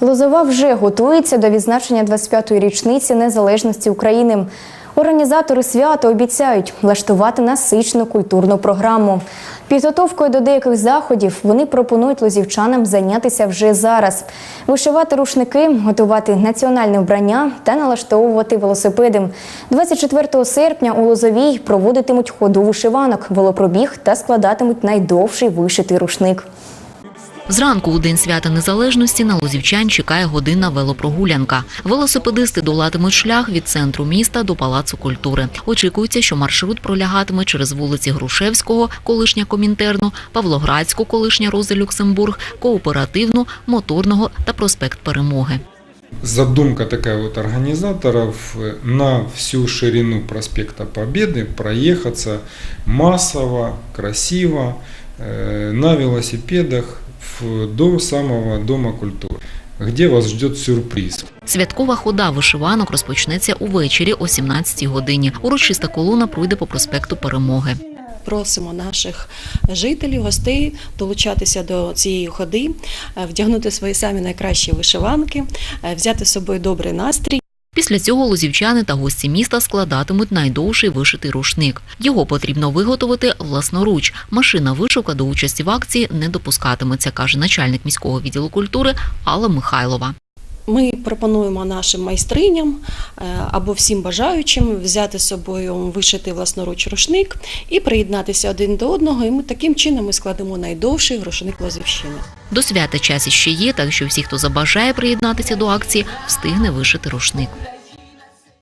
Лозова вже готується до відзначення 25-ї річниці незалежності України. Організатори свята обіцяють влаштувати насичену культурну програму. Підготовкою до деяких заходів вони пропонують лозівчанам зайнятися вже зараз, вишивати рушники, готувати національне вбрання та налаштовувати велосипеди. 24 серпня у Лозовій проводитимуть ходу вишиванок, велопробіг та складатимуть найдовший вишитий рушник. Зранку у день свята незалежності на лозівчан чекає годинна велопрогулянка. Велосипедисти долатимуть шлях від центру міста до палацу культури. Очікується, що маршрут пролягатиме через вулиці Грушевського, колишня Комінтерну, Павлоградську, колишня Роза Люксембург, Кооперативну, Моторного та проспект Перемоги. Задумка такая вот организаторов э, на всю ширину проспекта Победы проехаться массово, красиво э, на велосипедах в- до самого Дома культуры, где вас ждет сюрприз. Святкова хода вишиванок розпочнеться увечері о 17-й годині. Урочиста колона пройде по проспекту Перемоги. Просимо наших жителів, гостей долучатися до цієї ходи, е, вдягнути свої самі найкращі вишиванки, е, взяти з собою добрий настрій. Після цього лозівчани та гості міста складатимуть найдовший вишитий рушник. Його потрібно виготовити власноруч. Машина вишивка до участі в акції не допускатиметься, каже начальник міського відділу культури Алла Михайлова. Ми пропонуємо нашим майстриням е, або всім бажаючим взяти з собою вишити власноруч рушник і приєднатися один до одного. І ми таким чином ми складемо найдовший рушник Лозівщини. До свята час іще є, так що всі, хто забажає приєднатися до акції, встигне вишити рушник.